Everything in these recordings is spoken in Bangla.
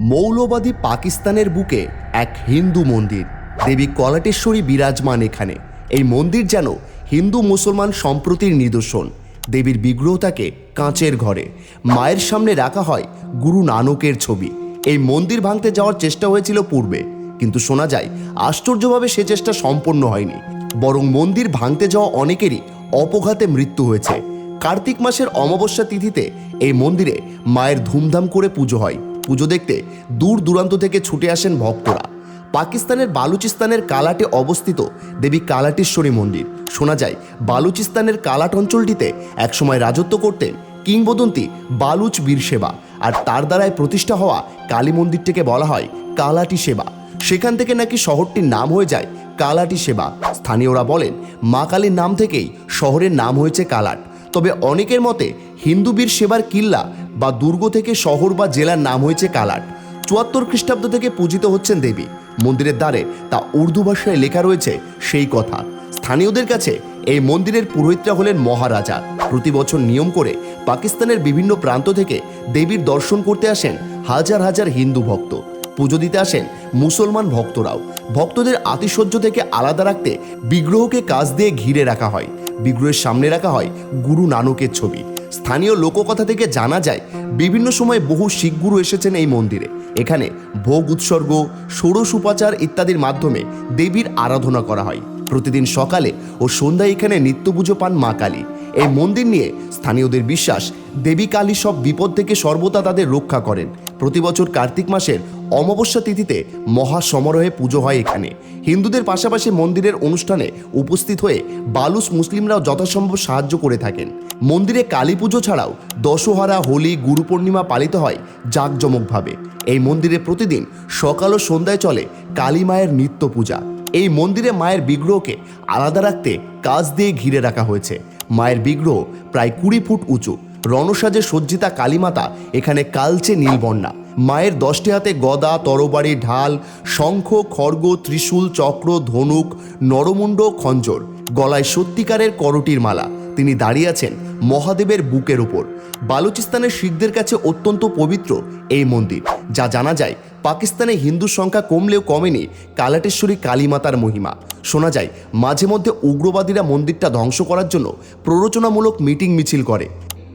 মৌলবাদী পাকিস্তানের বুকে এক হিন্দু মন্দির। দেবী কলাটেশ্বরী বিরাজমান এখানে। এই মন্দির যেন হিন্দু মুসলমান সম্প্রতির নিদর্শন। দেবীর বিগ্রহ থাকে কাঁচের ঘরে। মায়ের সামনে রাখা হয় গুরু নানকের ছবি। এই মন্দির ভাঙতে যাওয়ার চেষ্টা হয়েছিল পূর্বে। কিন্তু শোনা যায়, আশ্চর্যভাবে সে চেষ্টা সম্পন্ন হয়নি। বরং মন্দির ভাঙতে যাওয়া অনেকেরই অপঘাতে মৃত্যু হয়েছে। কার্তিক মাসের অমাবস্যা তিথিতে এই মন্দিরে মায়ের ধুমধাম করে পুজো হয়। পুজো দেখতে দূর দূরান্ত থেকে ছুটে আসেন ভক্তরা। পাকিস্তানের বালুচিস্তানের কালাটে অবস্থিত দেবী কালাটেশ্বরী মন্দির। শোনা যায়, বালুচিস্তানের কালাট অঞ্চলটিতে একসময় রাজত্ব করতেন কিংবদন্তি বালুচ বীর সেবা আর তার দ্বারায় প্রতিষ্ঠা হওয়া কালী মন্দিরটিকে বলা হয় কালাটি সেবা। সেখান থেকে নাকি শহরটির নাম হয়ে যায় কালাটি সেবা। স্থানীয়রা বলেন, মা কালীর নাম থেকেই শহরের নাম হয়েছে কালাট। তবে অনেকের মতে হিন্দু বীর সেবার কিল্লা বা দুর্গ থেকে শহর বা জেলার নাম হয়েছে কালাট। চুয়াত্তর খ্রিস্টাব্দ থেকে পূজিত হচ্ছেন দেবী। মন্দিরের দ্বারে তা উর্দু ভাষায় লেখা রয়েছে সেই কথা। স্থানীয়দের কাছে এই মন্দিরের পুরোহিতরা হলেন মহারাজা। প্রতি বছর নিয়ম করে পাকিস্তানের বিভিন্ন প্রান্ত থেকে দেবীর দর্শন করতে আসেন হাজার হাজার হিন্দু ভক্ত। পুজো দিতে আসেন মুসলমান ভক্তরাও। ভক্তদের আতিশয্য থেকে আলাদা রাখতে বিগ্রহকে কাজ দিয়ে ঘিরে রাখা হয়। বিগ্রহের সামনে রাখা হয় গুরু নানকের ছবি। স্থানীয় লোককথা থেকে জানা যায়, বিভিন্ন সময় বহু শিখগুরু এসেছেন এই মন্দিরে। এখানে ভোগ উৎসর্গ, ষোড়শ উপাচার ইত্যাদির মাধ্যমে দেবীর আরাধনা করা হয়। প্রতিদিন সকালে ও সন্ধ্যায় এখানে নিত্য পুজো পান মা কালী। এই মন্দির নিয়ে স্থানীয়দের বিশ্বাস, দেবী কালী সব বিপদ থেকে সর্বদা তাদের রক্ষা করেন। প্রতি বছর কার্তিক মাসের অমাবস্যা তিথিতে মহা সমারোহে পুজো হয় এখানে। হিন্দুদের পাশাপাশি মন্দিরের অনুষ্ঠানে উপস্থিত হয়ে বালুস মুসলিমরাও যথাসম্ভব সাহায্য করে থাকেন। মন্দিরে কালী পুজো ছাড়াও দশহারা, হোলি, গুরু পূর্ণিমা পালিত হয় জাঁকজমকভাবে। এই মন্দিরে প্রতিদিন সকাল ও সন্ধ্যায় চলে কালী মায়ের নিত্য পূজা। এই মন্দিরে মায়ের বিগ্রহকে আলাদা রাখতে কাজ দিয়ে ঘিরে রাখা হয়েছে। মায়ের বিগ্রহ প্রায় কুড়ি ফুট উঁচু। রণসাজে সজ্জিতা কালীমাতা, এখানে কালচে নীলবর্ণা। মায়ের দশটি হাতে গদা, তরবারি, ঢাল, শঙ্খ, খড়গ, ত্রিশূল, চক্র, ধনুক, নরমুণ্ড, খঞ্জর। গলায় সত্যিকারের করটির মালা। তিনি দাঁড়িয়ে আছেন মহাদেবের বুকের উপর। বালুচিস্তানের শিখদের কাছে অত্যন্ত পবিত্র এই মন্দির, যা জানা যায় পাকিস্তানে হিন্দুর সংখ্যা কমলেও কমেনি কালাটেশ্বরী কালীমাতার মহিমা। শোনা যায়, মাঝে মধ্যে উগ্রবাদীরা মন্দিরটা ধ্বংস করার জন্য প্ররোচনামূলক মিটিং মিছিল করে।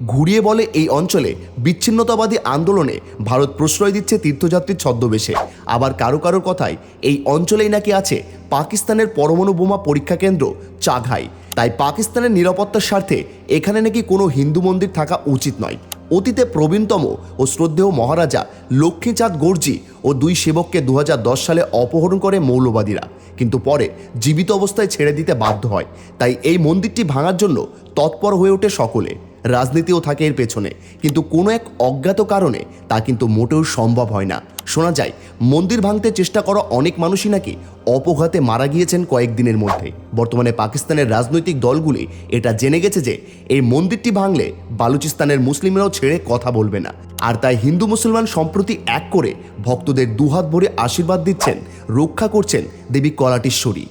ঘুরিয়ে বলে এই অঞ্চলে বিচ্ছিন্নতাবাদী আন্দোলনে ভারত প্রশ্রয় দিচ্ছে তীর্থযাত্রীর ছদ্মবেশে। আবার কারও কারও কথায় এই অঞ্চলেই নাকি আছে পাকিস্তানের পরমাণু বোমা পরীক্ষা কেন্দ্র চাঘাই। তাই পাকিস্তানের নিরাপত্তার স্বার্থে এখানে নাকি কোনো হিন্দু মন্দির থাকা উচিত নয়। অতীতে প্রবীণতম ও শ্রদ্ধেয় মহারাজা লক্ষ্মীচাঁদ গর্জি ও দুই সেবককে দু হাজার দশ সালে অপহরণ করে মৌলবাদীরা। কিন্তু পরে জীবিত অবস্থায় ছেড়ে দিতে বাধ্য হয়। তাই এই মন্দিরটি ভাঙার জন্য তৎপর হয়ে ওঠে সকলে। রাজনীতিও থাকে এর পেছনে। কিন্তু কোনো এক অজ্ঞাত কারণে তা কিন্তু মোটেও সম্ভব হয় না। শোনা যায়, মন্দির ভাঙতে চেষ্টা করা অনেক মানুষই নাকি অপঘাতে মারা গিয়েছেন কয়েকদিনের মধ্যে। বর্তমানে পাকিস্তানের রাজনৈতিক দলগুলি এটা জেনে গেছে যে এই মন্দিরটি ভাঙলে বালুচিস্তানের মুসলিমরাও ছেড়ে কথা বলবে না। আর তাই হিন্দু মুসলমান সম্প্রতি এক করে ভক্তদের দুহাত ভরে আশীর্বাদ দিচ্ছেন, রক্ষা করছেন দেবী কলাটেশ্বরী।